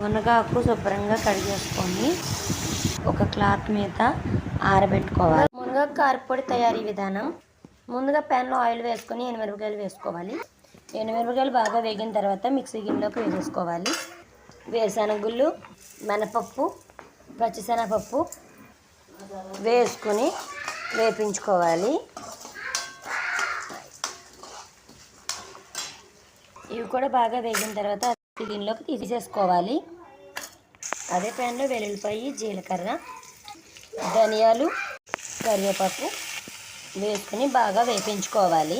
మునగాకు శుభ్రంగా కడిగేసుకొని ఒక క్లాత్ మీద ఆరబెట్టుకోవాలి. మునగాకు కారపొడి తయారీ విధానం. ముందుగా ప్యాన్లో ఆయిల్ వేసుకొని ఎనిమిరపకాయలు వేసుకోవాలి. ఎనిమిరపకాయలు బాగా వేగిన తర్వాత మిక్సీ గిన్నెలోకి వేసేసుకోవాలి. వేరుశనగుళ్ళు మినపప్పు పచ్చిశనగపప్పు వేసుకొని వేపించుకోవాలి. ఇవి కూడా బాగా వేగిన తర్వాత దీనిలోకి తీసేసుకోవాలి. అదే ప్యాన్లో వెల్లుల్లిపాయి జీలకర్ర ధనియాలు కరివేపాకు వేసుకుని బాగా వేపించుకోవాలి.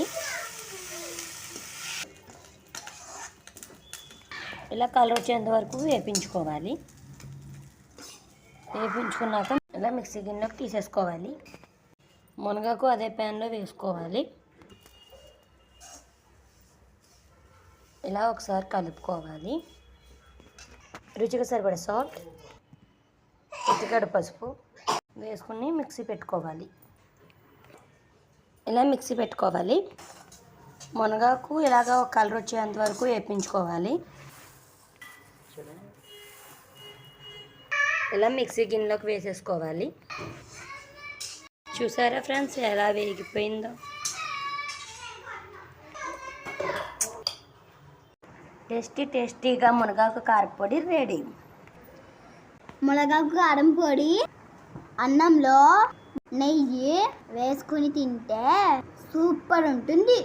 ఇలా కలర్ వచ్చేంత వరకు వేపించుకోవాలి. వేపించుకున్నాక ఇలా మిక్సీ గిన్నెలోకి తీసేసుకోవాలి. మునగాకు అదే ప్యాన్లో వేసుకోవాలి. ఇలా ఒకసారి కలుపుకోవాలి. రుచిగా సరిపడే సాల్ట్ ఉత్తిగడ్డ పసుపు వేసుకుని మిక్సీ పెట్టుకోవాలి. ఇలా మిక్సీ పెట్టుకోవాలి. మునగాకు ఇలాగ ఒక కలర్ వచ్చేంత వరకు వేపించుకోవాలి. ఇలా మిక్సీ గిన్నెలోకి వేసేసుకోవాలి. చూసారా ఫ్రెండ్స్ ఎలా వేగిపోయిందో? టేస్టీ టేస్టీగా మునగాకు కారపొడి రెడీ. మునగాకు కారం పొడి అన్నంలో నెయ్యి వేసుకుని తింటే సూపర్ ఉంటుంది.